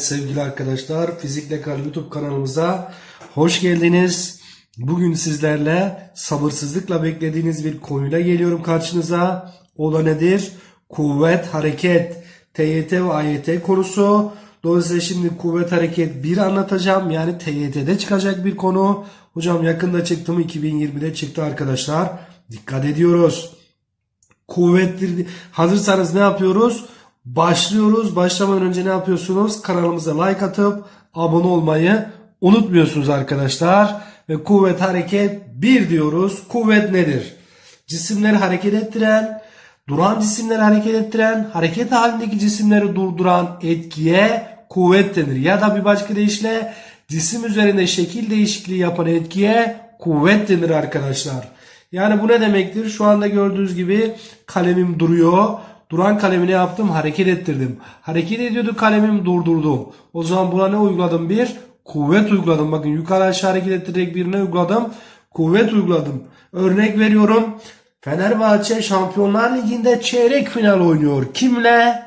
Evet sevgili arkadaşlar Fizikle Kal YouTube kanalımıza hoş geldiniz. Bugün sizlerle sabırsızlıkla beklediğiniz bir konuyla geliyorum karşınıza. O da nedir? Kuvvet, hareket, TYT ve AYT konusu. Dolayısıyla şimdi kuvvet, hareket 1 anlatacağım. Yani TYT'de çıkacak bir konu. Hocam yakında çıktı mı? 2020'de çıktı arkadaşlar. Dikkat ediyoruz kuvvetli. Hazırsanız ne yapıyoruz? Başlıyoruz. Başlamadan önce ne yapıyorsunuz? Kanalımıza like atıp abone olmayı unutmuyorsunuz arkadaşlar. Ve kuvvet hareket 1 diyoruz. Kuvvet nedir? Cisimleri hareket ettiren, duran cisimleri hareket ettiren, hareket halindeki cisimleri durduran etkiye kuvvet denir. Ya da bir başka deyişle cisim üzerinde şekil değişikliği yapan etkiye kuvvet denir arkadaşlar. Yani bu ne demektir? Şu anda gördüğünüz gibi kalemim duruyor. Duran kalemi ne yaptım? Hareket ettirdim. Hareket ediyordu kalemim durdurdum. O zaman buna ne uyguladım? Bir kuvvet uyguladım. Bakın yukarı aşağı hareket ettirerek birine uyguladım. Kuvvet uyguladım. Örnek veriyorum. Fenerbahçe Şampiyonlar Ligi'nde çeyrek final oynuyor. Kimle?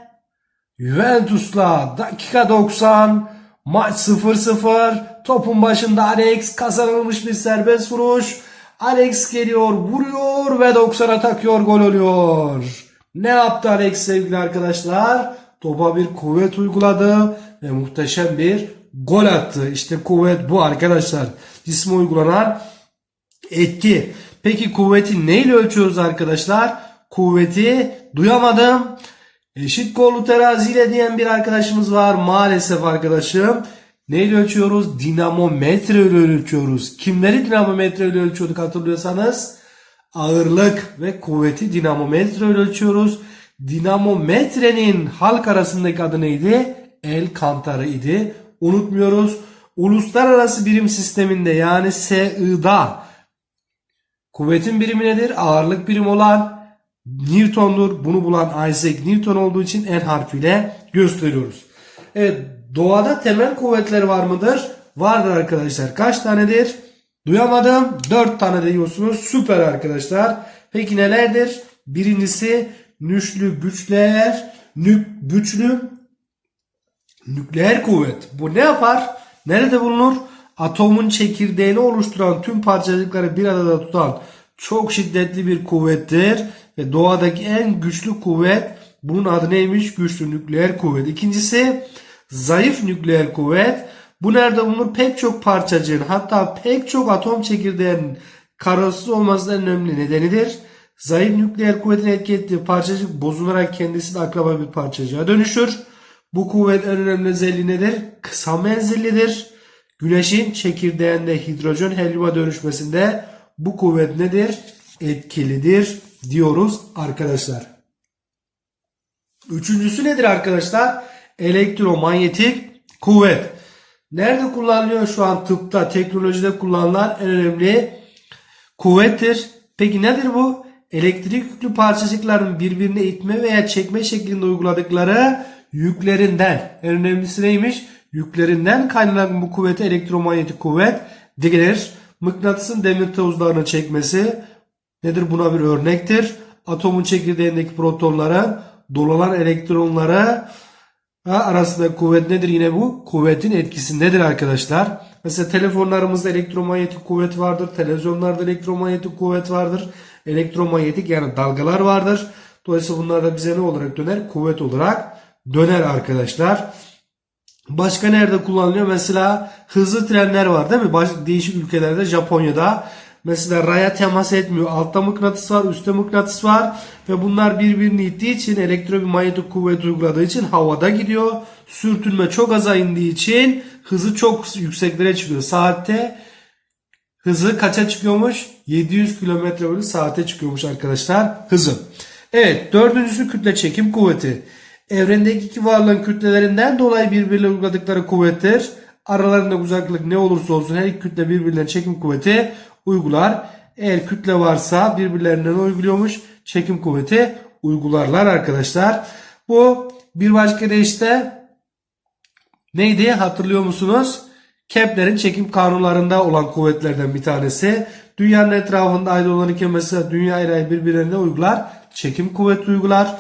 Juventus'la. Dakika 90. Maç 0-0. Topun başında Alex kazanılmış bir serbest vuruş. Alex geliyor, vuruyor ve 90'a takıyor, gol oluyor. Ne yaptı Alex sevgili arkadaşlar? Topa bir kuvvet uyguladı ve muhteşem bir gol attı. İşte kuvvet bu arkadaşlar. Cisme uygulanan etki. Peki kuvveti neyle ölçüyoruz arkadaşlar? Kuvveti duyamadım. Eşit kollu teraziyle diyen bir arkadaşımız var. Maalesef arkadaşım. Neyle ölçüyoruz? Dinamometre ile ölçüyoruz. Kimleri dinamometre ile ölçüyorduk hatırlıyorsanız? Ağırlık ve kuvveti dinamometre ile ölçüyoruz. Dinamometrenin halk arasındaki adı neydi? El kantarı idi. Unutmuyoruz. Uluslararası birim sisteminde yani SI'da kuvvetin birimi nedir? Ağırlık birim olan Newton'dur. Bunu bulan Isaac Newton olduğu için N harfiyle gösteriyoruz. Evet doğada temel kuvvetler var mıdır? Vardır arkadaşlar. Kaç tanedir? Duyamadım. 4 tane diyorsunuz. Süper arkadaşlar. Peki nelerdir? Birincisi nüşlü güçler, nük, güçlü nükleer kuvvet. Bu ne yapar? Nerede bulunur? Atomun çekirdeğini oluşturan tüm parçacıkları bir arada tutan çok şiddetli bir kuvvettir. Ve doğadaki en güçlü kuvvet bunun adı neymiş? Güçlü nükleer kuvvet. İkincisi zayıf nükleer kuvvet. Bu nerede bulunur? Pek çok parçacığın hatta pek çok atom çekirdeğinin kararsız olmasının önemli nedenidir. Zayıf nükleer kuvvetin etki ettiği parçacık bozularak kendisi de akraba bir parçacığa dönüşür. Bu kuvvet en önemli özelliği nedir? Kısa menzillidir. Güneşin çekirdeğinde hidrojen helyuma dönüşmesinde bu kuvvet nedir? Etkilidir diyoruz arkadaşlar. Üçüncüsü nedir arkadaşlar? Elektromanyetik kuvvet. Nerede kullanılıyor şu an tıpta, teknolojide kullanılan en önemli kuvvettir. Peki nedir bu? Elektrik yüklü parçacıkların birbirine itme veya çekme şeklinde uyguladıkları yüklerinden. En önemlisi neymiş? Yüklerinden kaynaklanan bu kuvvete elektromanyetik kuvvet denir. Mıknatısın demir tozlarını çekmesi nedir? Buna bir örnektir. Atomun çekirdeğindeki protonların dolanan elektronlara arasında kuvvet nedir yine bu? Kuvvetin etkisindedir arkadaşlar. Mesela telefonlarımızda elektromanyetik kuvvet vardır. Televizyonlarda elektromanyetik kuvvet vardır. Elektromanyetik yani dalgalar vardır. Dolayısıyla bunlar da bize ne olarak döner? Kuvvet olarak döner arkadaşlar. Başka nerede kullanılıyor? Mesela hızlı trenler var değil mi? Baş, değişik ülkelerde Japonya'da Mesela raya temas etmiyor. Altta mıknatıs var, üstte mıknatıs var ve bunlar birbirini ittiği için elektromanyetik kuvvet uyguladığı için havada gidiyor. Sürtünme çok aza indiği için hızı çok yükseklere çıkıyor. Saatte hızı kaça çıkıyormuş? 700 km bölü saate çıkıyormuş arkadaşlar hızı. Evet dördüncüsü kütle çekim kuvveti. Evrendeki iki varlığın kütlelerinden dolayı birbirine uyguladıkları kuvvettir. Aralarında uzaklık ne olursa olsun her iki kütle birbirine çekim kuvveti uygular. Eğer kütle varsa birbirlerinden uyguluyormuş. Çekim kuvveti uygularlar arkadaşlar. Bu bir başka deyişle neydi hatırlıyor musunuz? Kepler'in çekim kanunlarında olan kuvvetlerden bir tanesi. Dünyanın etrafında ay dolanırken mesela dünya ile birbirlerine uygular. Çekim kuvveti uygular.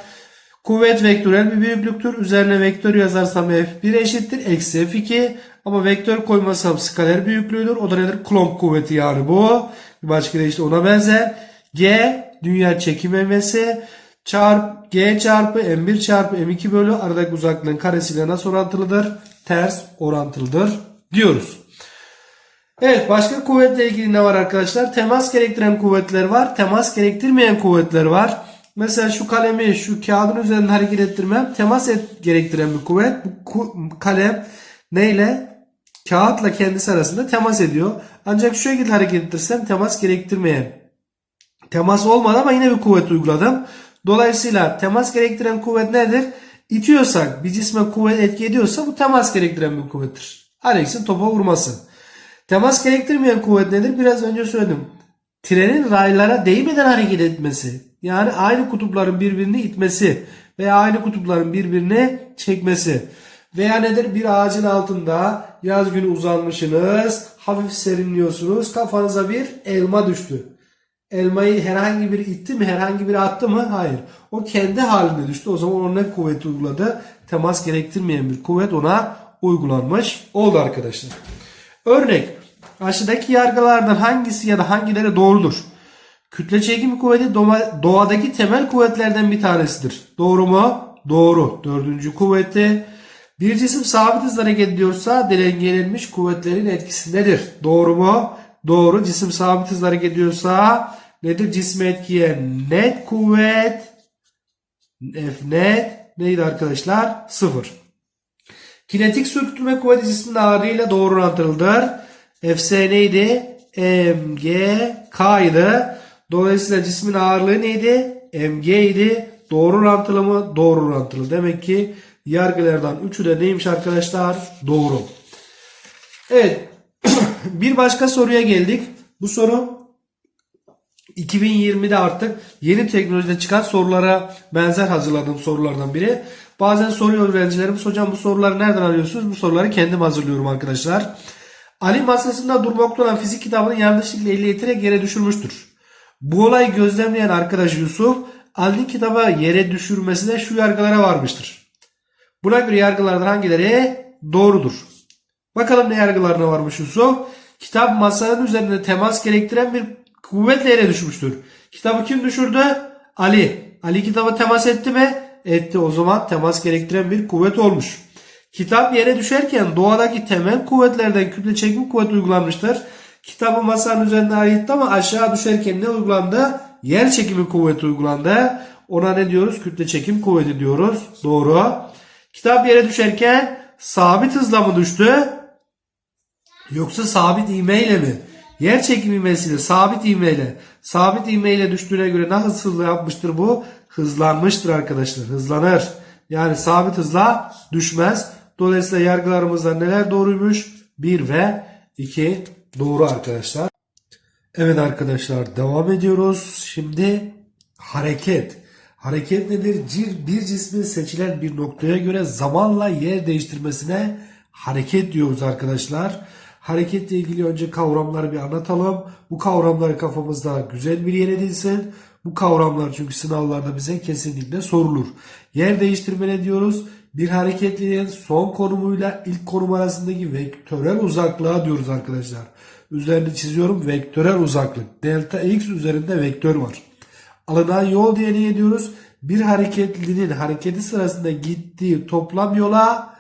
Kuvvet vektörel bir büyüklüktür. Üzerine vektör yazarsam F1 eşittir. Eksi F2. Ama vektör koymasam skaler büyüklüğüdür. O da nedir? Coulomb kuvveti yani bu. Bir başka de işte ona benzer. G dünya çekim ivmesi çarp G çarpı M1 çarpı M2 bölü aradaki uzaklığın karesiyle nasıl orantılıdır? Ters orantılıdır diyoruz. Evet başka kuvvetle ilgili ne var arkadaşlar? Temas gerektiren kuvvetler var. Temas gerektirmeyen kuvvetler var. Mesela şu kalemi şu kağıdın üzerinde hareket ettirmem temas et, gerektiren bir kuvvet. Bu ku- kalem neyle? Kağıtla kendisi arasında temas ediyor. Ancak şu şekilde hareket ettirsem temas gerektirmeyen. Temas olmadı ama yine bir kuvvet uyguladım. Dolayısıyla temas gerektiren kuvvet nedir? İtiyorsak bir cisme kuvvet etki ediyorsa bu temas gerektiren bir kuvvettir. Alex'in topa vurması. Temas gerektirmeyen kuvvet nedir? Biraz önce söyledim. Trenin raylara değmeden hareket etmesi. Yani aynı kutupların birbirini itmesi veya aynı kutupların birbirini çekmesi. Veya nedir? Bir ağacın altında yaz günü uzanmışsınız, hafif serinliyorsunuz, kafanıza bir elma düştü. Elmayı herhangi biri itti mi, herhangi biri attı mı? Hayır. O kendi halinde düştü. O zaman ona kuvvet uyguladı? Temas gerektirmeyen bir kuvvet ona uygulanmış oldu arkadaşlar. Örnek. Aşağıdaki yargılardan hangisi ya da hangileri doğrudur? Kütle çekim kuvveti doğa- doğadaki temel kuvvetlerden bir tanesidir. Doğru mu? Doğru. Dördüncü kuvveti. Bir cisim sabit hızla hareket ediyorsa dengelenmiş kuvvetlerin etkisindedir. Doğru mu? Doğru. Cisim sabit hızla hareket ediyorsa nedir? Cisme etkileyen net kuvvet F net neydi arkadaşlar? Sıfır. Kinetik sürtünme kuvveti cismin ağırlığıyla doğru orantılıdır. Fs neydi? mg k idi. Dolayısıyla cismin ağırlığı neydi? mg idi. Doğru orantılı mı? Doğru orantılı. Demek ki yargılardan üçü de neymiş arkadaşlar? Doğru. Evet. Bir başka soruya geldik. Bu soru 2020'de artık yeni teknolojide çıkan sorulara benzer hazırladığım sorulardan biri. Bazen soruyor öğrencilerimiz hocam bu soruları nereden alıyorsunuz? Bu soruları kendim hazırlıyorum arkadaşlar. Ali masasında durmakta olan fizik kitabını yanlışlıkla elle iterek yere düşürmüştür. Bu olayı gözlemleyen arkadaş Yusuf Ali'nin kitaba yere düşürmesine şu yargılara varmıştır. Buna göre yargılardan hangileri doğrudur? Bakalım ne yargılarına varmış Yusuf. Kitap masanın üzerinde temas gerektiren bir kuvvetle yere düşmüştür. Kitabı kim düşürdü? Ali. Ali kitaba temas etti mi? Etti. O zaman temas gerektiren bir kuvvet olmuş. Kitap yere düşerken doğadaki temel kuvvetlerden kütle çekim kuvveti uygulanmıştır. Kitabı masanın üzerine aitti ama aşağı düşerken ne uygulandı? Yer çekimi kuvveti uygulandı. Ona ne diyoruz? Kütle çekim kuvveti diyoruz. Doğru. Kitap yere düşerken sabit hızla mı düştü? Yoksa sabit ivmeyle mi? Yer çekimi ivmesiyle sabit ivmeyle sabit ivmeyle düştüğüne göre nasıl hızlı yapmıştır bu? Hızlanmıştır arkadaşlar. Hızlanır. Yani sabit hızla düşmez. Dolayısıyla yargılarımızda neler doğruymuş? 1 ve 2 doğru arkadaşlar. Evet arkadaşlar devam ediyoruz. Şimdi hareket. Hareket nedir? Bir cismin seçilen bir noktaya göre zamanla yer değiştirmesine hareket diyoruz arkadaşlar. Hareketle ilgili önce kavramları bir anlatalım. Bu kavramları kafamızda güzel bir yer edilsin. Bu kavramlar çünkü sınavlarda bize kesinlikle sorulur. Yer değiştirme ne diyoruz? Bir hareketliğin son konumuyla ilk konum arasındaki vektörel uzaklığa diyoruz arkadaşlar. Üzerinde çiziyorum vektörel uzaklık. Delta x üzerinde vektör var. Alınan yol diye ne diyoruz? Bir hareketlinin hareketi sırasında gittiği toplam yola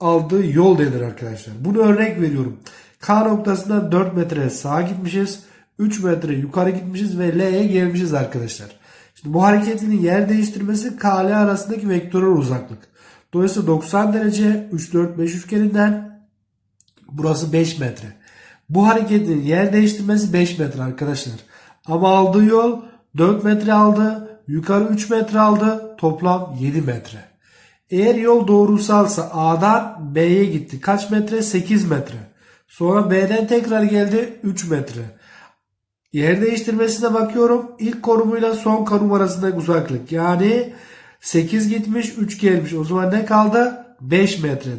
aldığı yol denir arkadaşlar. Bunu örnek veriyorum. K noktasından 4 metre sağa gitmişiz. 3 metre yukarı gitmişiz ve L'ye gelmişiz arkadaşlar. Şimdi bu hareketlinin yer değiştirmesi K L arasındaki vektörel uzaklık. Dolayısıyla 90 derece 3 4 5 üçgeninden burası 5 metre. Bu hareketin yer değiştirmesi 5 metre arkadaşlar. Ama aldığı yol 4 metre aldı. Yukarı 3 metre aldı. Toplam 7 metre. Eğer yol doğrusalsa A'dan B'ye gitti. Kaç metre? 8 metre. Sonra B'den tekrar geldi 3 metre. Yer değiştirmesine bakıyorum. İlk konumuyla son konum arasındaki uzaklık. Yani 8 gitmiş 3 gelmiş. O zaman ne kaldı? 5 metre.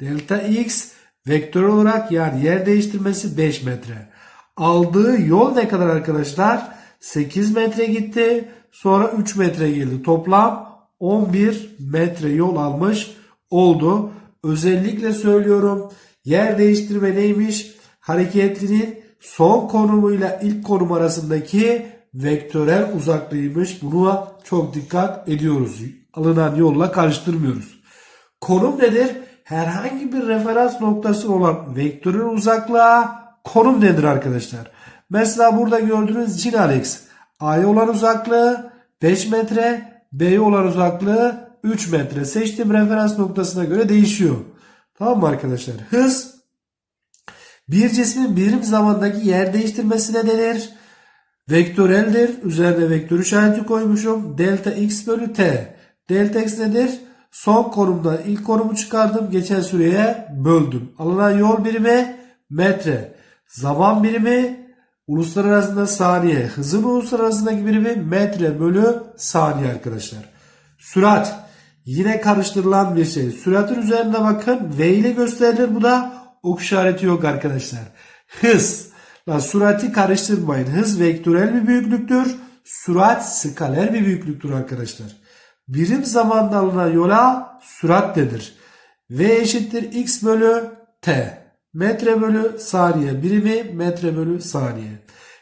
Delta x vektör olarak yani yer değiştirmesi 5 metre. Aldığı yol ne kadar arkadaşlar? 8 metre gitti. Sonra 3 metre geldi. Toplam 11 metre yol almış oldu. Özellikle söylüyorum yer değiştirme neymiş? Hareketlinin son konumuyla ilk konum arasındaki vektörel uzaklığıymış. Buna çok dikkat ediyoruz. Alınan yolla karıştırmıyoruz. Konum nedir? Herhangi bir referans noktası olan vektörel uzaklığa konum nedir arkadaşlar? Mesela burada gördüğünüz Cin Alex. A'ya olan uzaklığı 5 metre, B'ye olan uzaklığı 3 metre. Seçtiğim referans noktasına göre değişiyor. Tamam mı arkadaşlar? Hız bir cismin birim zamandaki yer değiştirmesine denir. Vektöreldir. Üzerine vektör işareti koymuşum. Delta x bölü t. Delta x nedir? Son konumdan ilk konumu çıkardım. Geçen süreye böldüm. Alınan yol birimi metre. Zaman birimi uluslararasında saniye. Hızın uluslararasındaki birimi metre bölü saniye arkadaşlar. Sürat. Yine karıştırılan bir şey. Süratin üzerinde bakın V ile gösterilir. Bu da ok işareti yok arkadaşlar. Hız. La sürati karıştırmayın. Hız vektörel bir büyüklüktür. Sürat skaler bir büyüklüktür arkadaşlar. Birim zamanda alınan yola sürat denir. V eşittir x bölü t. Metre bölü saniye birimi metre bölü saniye.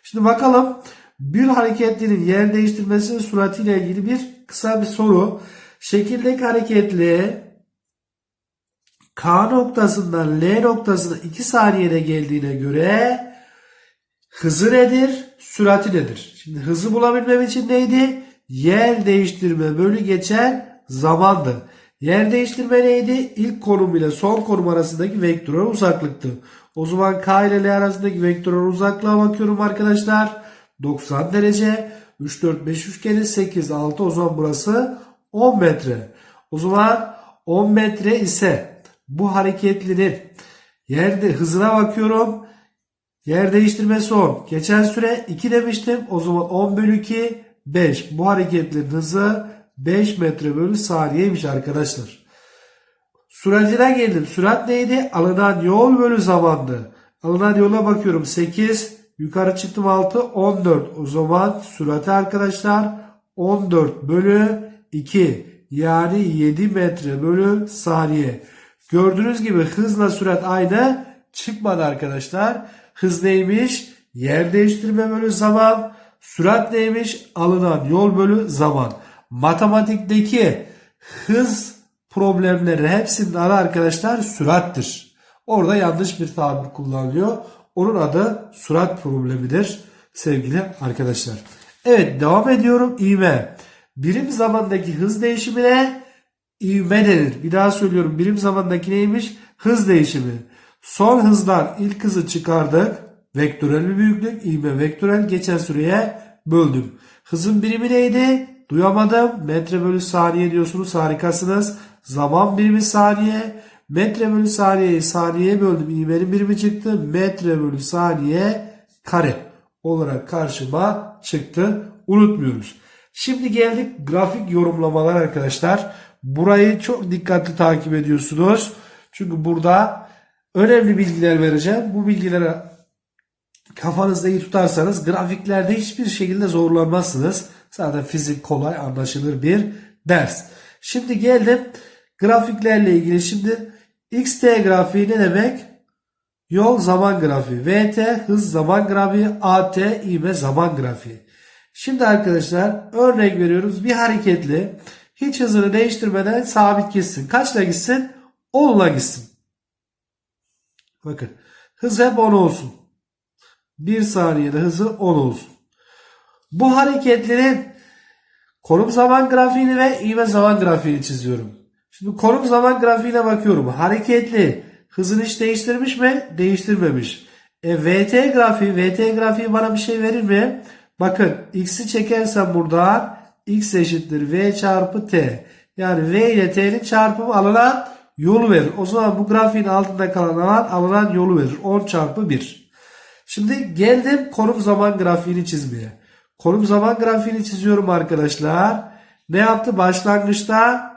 Şimdi bakalım bir hareketlinin yer değiştirmesinin süratiyle ilgili bir kısa bir soru. Şekildeki hareketli K noktasından L noktasına 2 saniyede geldiğine göre hızı nedir? Sürati nedir? Şimdi hızı bulabilmem için neydi? Yer değiştirme bölü geçen zamandı. Yer değiştirme neydi? İlk konum ile son konum arasındaki vektörel uzaklıktı. O zaman K ile L arasındaki vektörel uzaklığa bakıyorum arkadaşlar. 90 derece. 3, 4, 5 üçgeni 8, 6 o zaman burası 10 metre. O zaman 10 metre ise bu hareketlinin yerde hızına bakıyorum. Yer değiştirmesi 10. Geçen süre 2 demiştim. O zaman 10 bölü 2 5. Bu hareketlerin hızı 5 metre bölü saniyeymiş arkadaşlar. Süratine geldim. Sürat neydi? Alınan yol bölü zamandı. Alınan yola bakıyorum 8. Yukarı çıktım 6. 14. O zaman sürati arkadaşlar 14 bölü 2. Yani 7 metre bölü saniye. Gördüğünüz gibi hızla sürat aynı çıkmadı arkadaşlar. Hız neymiş? Yer değiştirme bölü zaman. Sürat neymiş? Alınan yol bölü zaman. Matematikteki hız problemleri hepsinin adı arkadaşlar sürattir. Orada yanlış bir tabir kullanılıyor. Onun adı sürat problemidir sevgili arkadaşlar. Evet devam ediyorum. İvme. Birim zamandaki hız değişimine ivme denir. Bir daha söylüyorum. Birim zamandaki neymiş? Hız değişimi. Son hızdan ilk hızı çıkardık. Vektörel bir büyüklük. İvme vektörel. Geçen süreye böldüm. Hızın birimi neydi? Duyamadım. Metre bölü saniye diyorsunuz. Harikasınız. Zaman birimi saniye. Metre bölü saniyeyi saniyeye böldüm. İvmenin birimi çıktı. Metre bölü saniye kare olarak karşıma çıktı. Unutmuyoruz. Şimdi geldik grafik yorumlamalar arkadaşlar. Burayı çok dikkatli takip ediyorsunuz. Çünkü burada önemli bilgiler vereceğim. Bu bilgileri kafanızda iyi tutarsanız grafiklerde hiçbir şekilde zorlanmazsınız. Zaten fizik kolay anlaşılır bir ders. Şimdi geldim grafiklerle ilgili. Şimdi XT grafiği ne demek? Yol zaman grafiği. VT hız zaman grafiği. AT ivme zaman grafiği. Şimdi arkadaşlar örnek veriyoruz. Bir hareketli hiç hızını değiştirmeden sabit gitsin. Kaçla gitsin? 10'la gitsin. Bakın hız hep 10 olsun. 1 saniyede hızı 10 olsun. Bu hareketlerin konum zaman grafiğini ve ivme zaman grafiğini çiziyorum. Şimdi konum zaman grafiğine bakıyorum. Hareketli hızını hiç değiştirmiş mi? Değiştirmemiş. E, VT grafiği, VT grafiği bana bir şey verir mi? Bakın x'i çekersem buradan x eşittir v çarpı t. Yani v ile t'nin çarpımı alınan yolu verir. O zaman bu grafiğin altında kalan alan alınan yolu verir. 10 çarpı 1. Şimdi geldim konum zaman grafiğini çizmeye. Konum zaman grafiğini çiziyorum arkadaşlar. Ne yaptı? Başlangıçta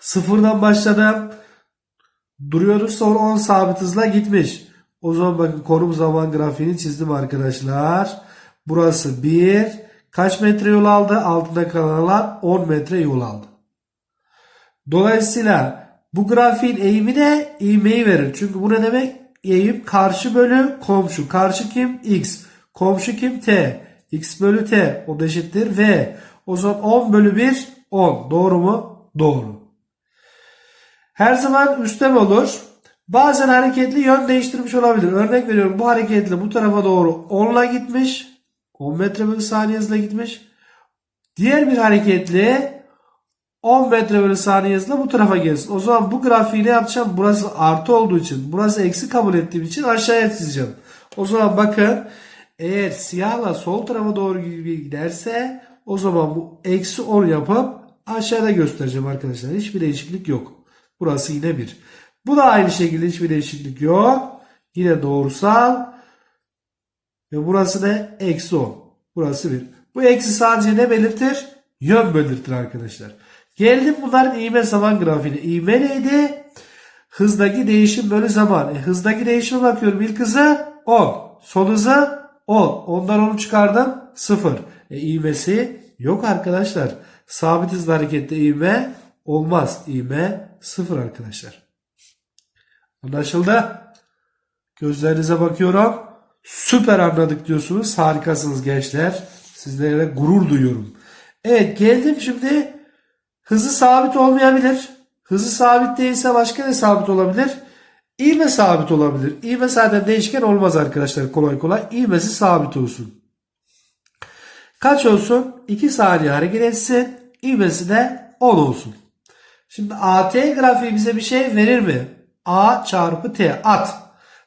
sıfırdan başladım. Duruyoruz sonra 10 sabit hızla gitmiş. O zaman bakın konum zaman grafiğini çizdim arkadaşlar. Burası 1. Kaç metre yol aldı? Altında kalan alan 10 metre yol aldı. Dolayısıyla bu grafiğin eğimi de ivmeyi verir. Çünkü bu ne demek? Eğim karşı bölü komşu. Karşı kim? X. Komşu kim? T. X bölü T. O da eşittir V. O zaman 10 bölü 1 10. Doğru mu? Doğru. Her zaman üstem olur. Bazen hareketli yön değiştirmiş olabilir. Örnek veriyorum bu hareketli bu tarafa doğru 10 ile gitmiş. 10 metre bölü saniye hızla gitmiş. Diğer bir hareketli 10 metre bölü saniye hızla bu tarafa gelsin. O zaman bu grafiği ne yapacağım? Burası artı olduğu için, burası eksi kabul ettiğim için aşağıya çizeceğim. O zaman bakın eğer siyahla sol tarafa doğru giderse o zaman bu eksi 10 yapıp aşağıda göstereceğim arkadaşlar. Hiçbir değişiklik yok. Burası yine 1. Bu da aynı şekilde hiçbir değişiklik yok. Yine doğrusal. Ve burası ne? Eksi 10. Burası 1. Bu eksi sadece ne belirtir? Yön belirtir arkadaşlar. Geldim bunların ivme zaman grafiğine. İvme neydi? Hızdaki değişim bölü zaman. E, hızdaki değişime bakıyorum. İlk hızı 10. Son hızı 10. Ondan onu çıkardım. 0. E, ivmesi yok arkadaşlar. Sabit hızlı harekette ivme olmaz. İvme 0 arkadaşlar. Anlaşıldı? Gözlerinize bakıyorum. Süper anladık diyorsunuz. Harikasınız gençler. Sizlerle gurur duyuyorum. Evet geldim şimdi. Hızı sabit olmayabilir. Hızı sabit değilse başka ne sabit olabilir? İğme sabit olabilir. İğme zaten değişken olmaz arkadaşlar kolay kolay. İğmesi sabit olsun. Kaç olsun? 2 saniye hareket etsin. İğmesi de 10 olsun. Şimdi AT grafiği bize bir şey verir mi? A çarpı T at.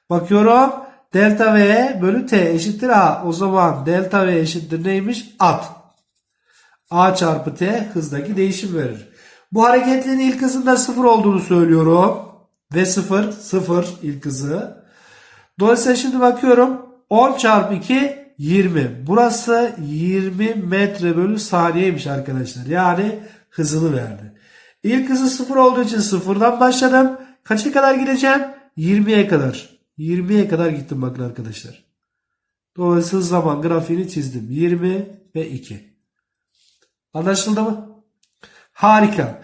Bakıyorum delta V bölü T eşittir A. O zaman delta V eşittir neymiş? At. A çarpı T hızdaki değişim verir. Bu hareketliliğin ilk hızında 0 olduğunu söylüyorum. Ve 0 0 ilk hızı. Dolayısıyla şimdi bakıyorum 10 çarpı 2 20. Burası 20 metre bölü saniyeymiş arkadaşlar. Yani hızını verdi. İlk hızı 0 olduğu için sıfırdan başladım. Kaça kadar gideceğim? 20'ye kadar. 20'ye kadar gittim bakın arkadaşlar. Dolayısıyla zaman grafiğini çizdim. 20 ve 2. Anlaşıldı mı? Harika.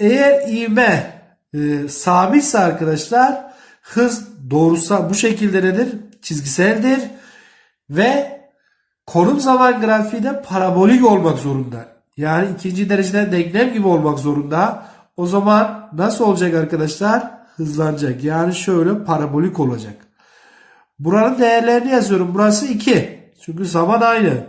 Eğer ivme e, sabitse arkadaşlar hız doğrusa bu şekilde nedir? Çizgiseldir. Ve konum zaman grafiği de parabolik olmak zorunda. Yani ikinci dereceden denklem gibi olmak zorunda. O zaman nasıl olacak arkadaşlar? Hızlanacak. Yani şöyle parabolik olacak. Buranın değerlerini yazıyorum. Burası 2. Çünkü zaman aynı.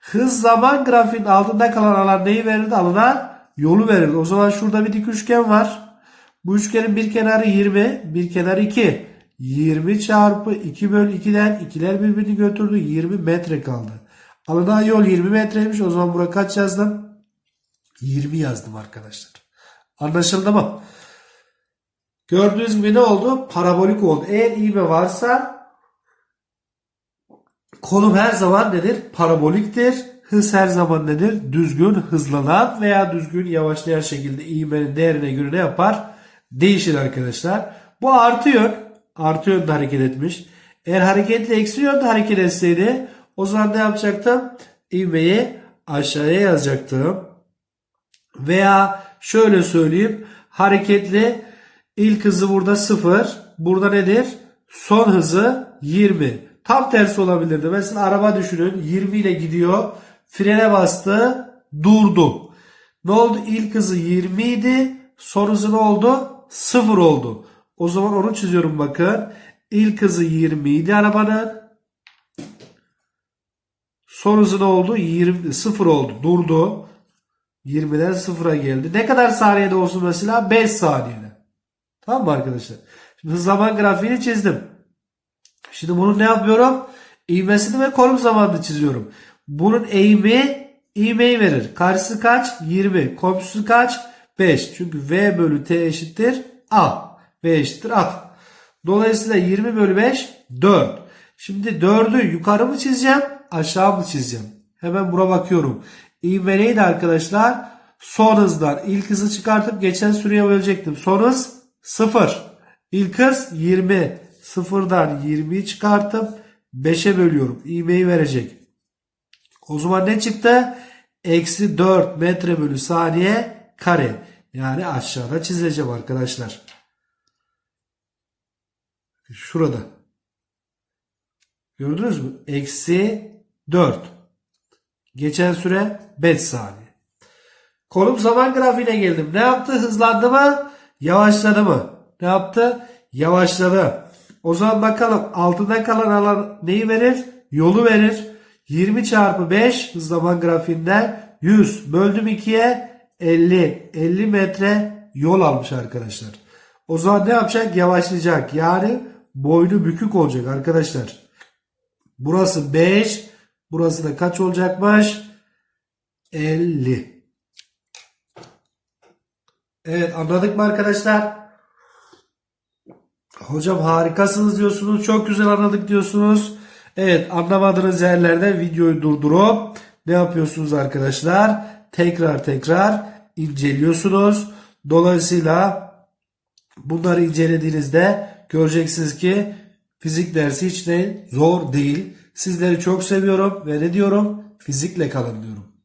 Hız zaman grafiğinin altında kalan alan neyi verirdi? Alınan yolu verirdi. O zaman şurada bir dik üçgen var. Bu üçgenin bir kenarı 20, bir kenarı 2. 20 çarpı 2 bölü 2'den ikiler birbirini götürdü. 20 metre kaldı. Alınan yol 20 metreymiş. O zaman buraya kaç yazdım? 20 yazdım arkadaşlar. Anlaşıldı mı? Gördüğünüz gibi ne oldu? Parabolik oldu. Eğer ivme varsa konum her zaman nedir? Paraboliktir. Hız her zaman nedir? Düzgün hızlanan veya düzgün yavaşlayan şekilde ivmenin değerine göre ne yapar? Değişir arkadaşlar. Bu artı yön. Artı yönde hareket etmiş. Eğer hareketli eksi yönde hareket etseydi o zaman ne yapacaktım? İvmeyi aşağıya yazacaktım. Veya şöyle söyleyeyim. Hareketli ilk hızı burada 0. Burada nedir? Son hızı 20. Tam tersi olabilirdi. Mesela araba düşünün. 20 ile gidiyor. Frene bastı. Durdu. Ne oldu? İlk hızı 20 idi. Son hızı ne oldu? 0 oldu. O zaman onu çiziyorum bakın. İlk hızı 20 idi arabanın. Son hızı ne oldu? 20, 0 oldu. Durdu. 20'den 0'a geldi. Ne kadar saniyede olsun mesela? 5 saniyede. Tamam mı arkadaşlar? Şimdi zaman grafiğini çizdim. Şimdi bunu ne yapıyorum? İvmesini ve konum zamanını çiziyorum. Bunun eğimi ivmeyi verir. Karşısı kaç? 20. Komşusu kaç? 5. Çünkü V bölü T eşittir A. V eşittir A. Dolayısıyla 20 bölü 5 4. Şimdi 4'ü yukarı mı çizeceğim? Aşağı mı çizeceğim? Hemen buna bakıyorum. İvme neydi arkadaşlar? Son hızdan ilk hızı çıkartıp geçen süreye bölecektim. Son hız 0. İlk hız 20. Sıfırdan 20'yi çıkartıp 5'e bölüyorum. İğmeyi verecek. O zaman ne çıktı? Eksi 4 metre bölü saniye kare. Yani aşağıda çizeceğim arkadaşlar. Şurada. Gördünüz mü? Eksi 4. Geçen süre 5 saniye. Konum zaman grafiğine geldim. Ne yaptı? Hızlandı mı? Yavaşladı mı? Ne yaptı? Yavaşladı. O zaman bakalım altında kalan alan neyi verir? Yolu verir. 20 çarpı 5 zaman grafiğinde 100 böldüm 2'ye 50. 50 metre yol almış arkadaşlar. O zaman ne yapacak? Yavaşlayacak. Yani boynu bükük olacak arkadaşlar. Burası 5. Burası da kaç olacakmış? 50. Evet anladık mı arkadaşlar? Hocam harikasınız diyorsunuz. Çok güzel anladık diyorsunuz. Evet anlamadığınız yerlerde videoyu durdurup ne yapıyorsunuz arkadaşlar? Tekrar tekrar inceliyorsunuz. Dolayısıyla bunları incelediğinizde göreceksiniz ki fizik dersi hiç de zor değil. Sizleri çok seviyorum ve ne diyorum? Fizikle kalın diyorum.